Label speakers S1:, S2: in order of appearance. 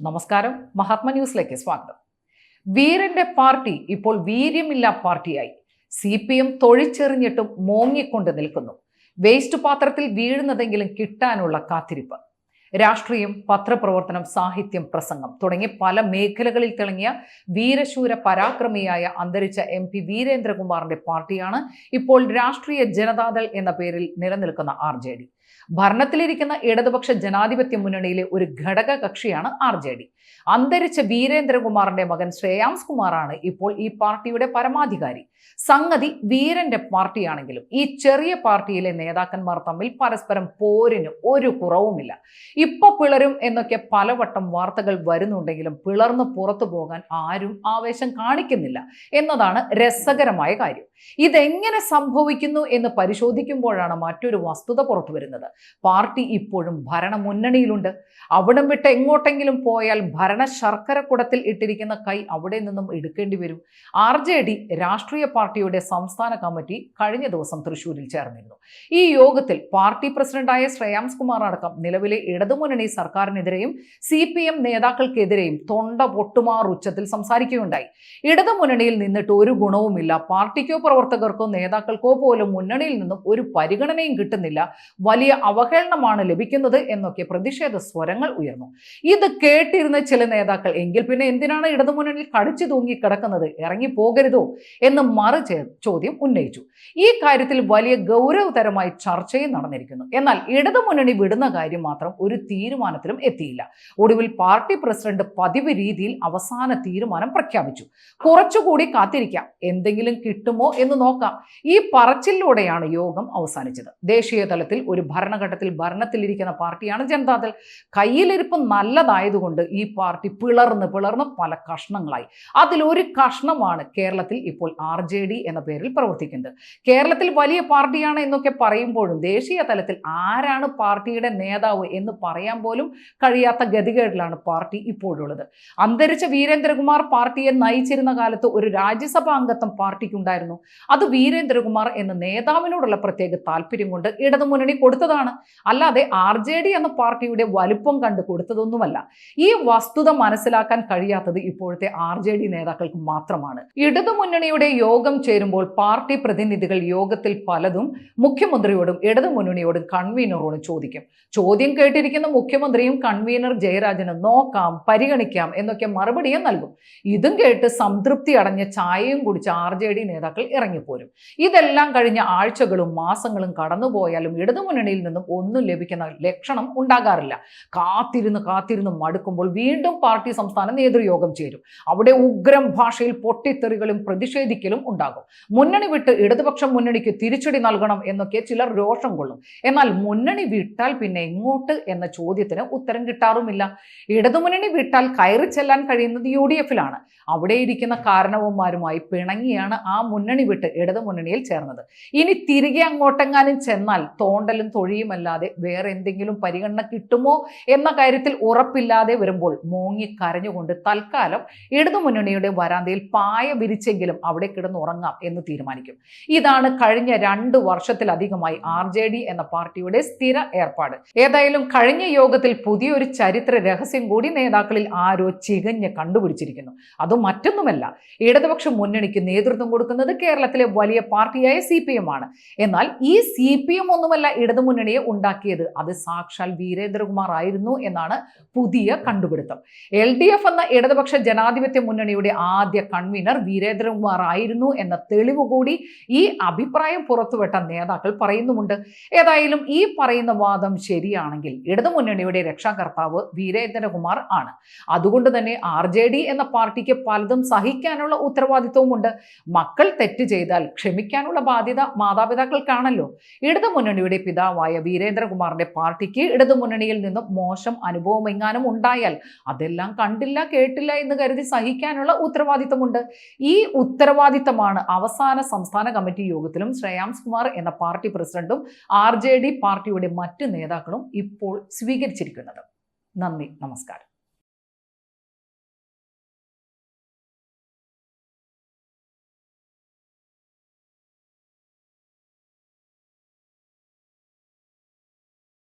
S1: നമസ്കാരം. മഹാത്മ ന്യൂസിലേക്ക് സ്വാഗതം. വീരന്റെ പാർട്ടി ഇപ്പോൾ വീര്യമില്ല പാർട്ടിയായി. സി പി എം തൊഴിച്ചെറിഞ്ഞിട്ടും മോങ്ങിക്കൊണ്ട് നിൽക്കുന്നു. വേസ്റ്റ് പാത്രത്തിൽ വീഴുന്നതെങ്കിലും കിട്ടാനുള്ള കാത്തിരിപ്പ്. രാഷ്ട്രീയം പത്രപ്രവർത്തനം സാഹിത്യം പ്രസംഗം തുടങ്ങി പല മേഖലകളിൽ തിളങ്ങിയ വീരശൂര പരാക്രമിയായ അന്തരിച്ച എം പി വീരേന്ദ്രകുമാറിന്റെ പാർട്ടിയാണ് ഇപ്പോൾ രാഷ്ട്രീയ ജനതാദൾ എന്ന പേരിൽ നിലനിൽക്കുന്ന ആർ ജെ ഡി. ഭരണത്തിലിരിക്കുന്ന ഇടതുപക്ഷ ജനാധിപത്യ മുന്നണിയിലെ ഒരു ഘടക കക്ഷിയാണ് ആർ ജെ ഡി. അന്തരിച്ച വീരേന്ദ്രകുമാറിന്റെ മകൻ ശ്രേയാംസ് കുമാറാണ് ഇപ്പോൾ ഈ പാർട്ടിയുടെ പരമാധികാരി. സംഗതി വീരന്റെ പാർട്ടിയാണെങ്കിലും ഈ ചെറിയ പാർട്ടിയിലെ നേതാക്കന്മാർ തമ്മിൽ പരസ്പരം പോരിന് ഒരു കുറവുമില്ല. ഇപ്പൊ പിളരും എന്നൊക്കെ പലവട്ടം വാർത്തകൾ വരുന്നുണ്ടെങ്കിലും പിളർന്ന് പുറത്തു പോകാൻ ആരും ആവേശം കാണിക്കുന്നില്ല എന്നതാണ് രസകരമായ കാര്യം. ഇതെങ്ങനെ സംഭവിക്കുന്നു എന്ന് പരിശോധിക്കുമ്പോഴാണ് മറ്റൊരു വസ്തുത പുറത്തു വരുന്നത്. പാർട്ടി ഇപ്പോഴും ഭരണ മുന്നണിയിലുണ്ട് അവിടം വിട്ട് എങ്ങോട്ടെങ്കിലും പോയാൽ ഭരണ ശർക്കര കുടത്തിൽ ഇട്ടിരിക്കുന്ന കൈ അവിടെ നിന്നും എടുക്കേണ്ടി വരും. ആർ ജെ ഡി രാഷ്ട്രീയ പാർട്ടിയുടെ സംസ്ഥാന കമ്മിറ്റി കഴിഞ്ഞ ദിവസം തൃശൂരിൽ ചേർന്നിരുന്നു. ഈ യോഗത്തിൽ പാർട്ടി പ്രസിഡന്റായ ശ്രേയാംസ് കുമാർ അടക്കം നിലവിലെ ഇടതുമുന്നണി സർക്കാരിനെതിരെയും സി പി എം നേതാക്കൾക്കെതിരെയും തൊണ്ട പൊട്ടുമാർ ഉച്ചത്തിൽ സംസാരിക്കുകയുണ്ടായി. ഇടതുമുന്നണിയിൽ നിന്നിട്ട് ഒരു ഗുണവുമില്ല. പാർട്ടിക്കോ പ്രവർത്തകർക്കോ നേതാക്കൾക്കോ പോലും മുന്നണിയിൽ നിന്നും ഒരു പരിഗണനയും കിട്ടുന്നില്ല. വലിയ അവഹേളനമാണ് ലഭിക്കുന്നത് എന്നൊക്കെ പ്രതിഷേധ സ്വരങ്ങൾ ഉയർന്നു. ഇത് കേട്ടിരുന്ന ചില നേതാക്കൾ എങ്കിൽ പിന്നെ എന്തിനാണ് ഇടതുമുന്നണിയിൽ കടിച്ചു തൂങ്ങി കിടക്കുന്നത്? ഇറങ്ങി പോകരുതോ? എന്ന് മറു ചോദ്യം ഉന്നയിച്ചു. ഈ കാര്യത്തിൽ വലിയ ഗൗരവതരമായി ചർച്ചയും നടന്നിരിക്കുന്നു. എന്നാൽ ഇടതുമുന്നണി വിടുന്ന കാര്യം മാത്രം ഒരു തീരുമാനത്തിലും എത്തിയില്ല. ഒടുവിൽ പാർട്ടി പ്രസിഡന്റ് പതിവ് രീതിയിൽ അവസാന തീരുമാനം പ്രഖ്യാപിച്ചു. കുറച്ചുകൂടി കാത്തിരിക്കാം. എന്തെങ്കിലും കിട്ടുമോ എന്ന് നോക്കാം. ഈ പറച്ചിലൂടെയാണ് യോഗം അവസാനിച്ചത്. ദേശീയ തലത്തിൽ ഒരു ഭരണഘട്ടത്തിൽ ഭരണത്തിലിരിക്കുന്ന പാർട്ടിയാണ് ജനതാദൾ. കയ്യിലിരിപ്പ് നല്ലതായതുകൊണ്ട് ഈ പാർട്ടി പിളർന്ന് പിളർന്ന് പല കഷ്ണങ്ങളായി. അതിലൊരു കഷ്ണമാണ് കേരളത്തിൽ ഇപ്പോൾ ആർ ജെ ഡി എന്ന പേരിൽ പ്രവർത്തിക്കുന്നത്. കേരളത്തിൽ വലിയ പാർട്ടിയാണ് എന്നൊക്കെ പറയുമ്പോഴും ദേശീയ തലത്തിൽ ആരാണ് പാർട്ടിയുടെ നേതാവ് എന്ന് പറയാൻ പോലും കഴിയാത്ത ഗതികേടിലാണ് പാർട്ടി ഇപ്പോഴുള്ളത്. അന്തരിച്ച വീരേന്ദ്രകുമാർ പാർട്ടിയെ നയിച്ചിരുന്ന കാലത്ത് ഒരു രാജ്യസഭാ അംഗത്വം പാർട്ടിക്കുണ്ടായിരുന്നു. അത് വീരേന്ദ്രകുമാർ എന്ന നേതാവിനോടുള്ള പ്രത്യേക താല്പര്യം കൊണ്ട് ഇടതുമുന്നണി കൊടുത്തതാണ്. അല്ലാതെ ആർ ജെ ഡി എന്ന പാർട്ടിയുടെ വലുപ്പം കണ്ട് കൊടുത്തതൊന്നുമല്ല. ഈ വസ്തുത മനസ്സിലാക്കാൻ കഴിയാത്തത് ഇപ്പോഴത്തെ ആർ ജെ ഡി നേതാക്കൾക്ക് മാത്രമാണ്. ഇടതുമുന്നണിയുടെ യോഗം ചേരുമ്പോൾ പാർട്ടി പ്രതിനിധികൾ യോഗത്തിൽ പലതും മുഖ്യമന്ത്രിയോടും ഇടതുമുന്നണിയോടും കൺവീനറോടും ചോദിക്കും. ചോദ്യം കേട്ടിരിക്കുന്ന മുഖ്യമന്ത്രിയും കൺവീനർ ജയരാജനും നോക്കാം പരിഗണിക്കാം എന്നൊക്കെ മറുപടിയും നൽകും. ഇതും കേട്ട് സംതൃപ്തി അടഞ്ഞ ചായയും കുടിച്ച് ആർ ജെ ഡി നേതാക്കൾ ഇറങ്ങിപ്പോരും. ഇതെല്ലാം കഴിഞ്ഞ ആഴ്ചകളും മാസങ്ങളും കടന്നുപോയാലും ഇടതുമുന്നണിയിൽ നിന്നും ഒന്നും ലഭിക്കുന്ന ലക്ഷണം ഉണ്ടാകാറില്ല. കാത്തിരുന്ന് കാത്തിരുന്ന് മടുക്കുമ്പോൾ വീണ്ടും പാർട്ടി സംസ്ഥാന നേതൃയോഗം ചേരും. അവിടെ ഉഗ്രം ഭാഷയിൽ പൊട്ടിത്തെറികളും പ്രതിഷേധിക്കലും ഉണ്ടാകും. മുന്നണി വിട്ട് ഇടതുപക്ഷം മുന്നണിക്ക് തിരിച്ചടി നൽകണം എന്നൊക്കെ ചിലർ രോഷം കൊള്ളും. എന്നാൽ മുന്നണി വിട്ടാൽ പിന്നെ എങ്ങോട്ട് എന്ന ചോദ്യത്തിന് ഉത്തരം കിട്ടാറുമില്ല. ഇടതുമുന്നണി വിട്ടാൽ കയറി ചെല്ലാൻ കഴിയുന്നത് യു ഡി എഫിലാണ്. അവിടെ ഇരിക്കുന്ന കാരണവന്മാരുമായി പിണങ്ങിയാണ് ആ മുന്നണി വിട്ട് ഇടതുമുന്നണിയിൽ ചേർന്നത്. ഇനി തിരികെ അങ്ങോട്ടെങ്ങാനും ചെന്നാൽ തോണ്ടലും തൊഴിയുമല്ലാതെ വേറെ എന്തെങ്കിലും പരിഗണന കിട്ടുമോ എന്ന കാര്യത്തിൽ ഉറപ്പില്ലാതെ വരുമ്പോൾ മോങ്ങി കരഞ്ഞുകൊണ്ട് തൽക്കാലം ഇടതുമുന്നണിയുടെ വരാന്തയിൽ പായ വിരിച്ചെങ്കിലും അവിടെ കിടന്ന് ഉറങ്ങാം എന്ന് തീരുമാനിക്കും. ഇതാണ് കഴിഞ്ഞ രണ്ട് വർഷത്തിലധികമായി ആർ ജെ ഡി എന്ന പാർട്ടിയുടെ സ്ഥിര ഏർപ്പാട്. ഏതായാലും കഴിഞ്ഞ യോഗത്തിൽ പുതിയൊരു ചരിത്ര രഹസ്യം കൂടി നേതാക്കളിൽ ആരോ ചികഞ്ഞ് കണ്ടുപിടിച്ചിരിക്കുന്നു. അത് മറ്റൊന്നുമല്ല ഇടതുപക്ഷ മുന്നണിക്ക് നേതൃത്വം കൊടുക്കുന്നത് കേരളത്തിലെ വലിയ പാർട്ടിയായ സി പി എം ആണ്. എന്നാൽ ഈ സി പി എം ഒന്നുമല്ല ഇടതുമുന്നണിയെ ഉണ്ടാക്കിയത്. അത് സാക്ഷാൽ വീരേന്ദ്രകുമാർ ആയിരുന്നു എന്നാണ് പുതിയ കണ്ടുപിടുത്തം. എൽ ഡി എഫ് എന്ന ഇടതുപക്ഷ ജനാധിപത്യ മുന്നണിയുടെ ആദ്യ കൺവീനർ വീരേന്ദ്രകുമാർ ആയിരുന്നു എന്ന തെളിവ് കൂടി ഈ അഭിപ്രായം പുറത്തുവിട്ട നേതാക്കൾ പറയുന്നുമുണ്ട്. ഏതായാലും ഈ പറയുന്ന വാദം ശരിയാണെങ്കിൽ ഇടതുമുന്നണിയുടെ രക്ഷാകർത്താവ് വീരേന്ദ്രകുമാർ ആണ്. അതുകൊണ്ട് തന്നെ ആർ ജെ ഡി എന്ന പാർട്ടിക്ക് പലതും സഹിക്കാനുള്ള ഉത്തരവാദിത്വവുമുണ്ട് മക്കൾ തെറ്റ് ചെയ്താൽ ക്ഷമിക്കാനുള്ള ബാധ്യത മാതാപിതാക്കൾക്കാണല്ലോ. ഇടതുമുന്നണിയുടെ പിതാവായ വീരേന്ദ്രകുമാറിന്റെ പാർട്ടിക്ക് ഇടതുമുന്നണിയിൽ നിന്നും മോശം അനുഭവം എങ്ങാനും ഉണ്ടായാൽ അതെല്ലാം കണ്ടില്ല കേട്ടില്ല എന്ന് കരുതി സഹിക്കാനുള്ള ഉത്തരവാദിത്തമുണ്ട്. ഈ ഉത്തരവാദിത്തമാണ് അവസാന സംസ്ഥാന കമ്മിറ്റി യോഗത്തിലും ശ്രേയാംസ് കുമാർ എന്ന പാർട്ടി പ്രസിഡന്റും ആർ പാർട്ടിയുടെ മറ്റ് നേതാക്കളും ഇപ്പോൾ സ്വീകരിച്ചിരിക്കുന്നത്. നന്ദി നമസ്കാരം.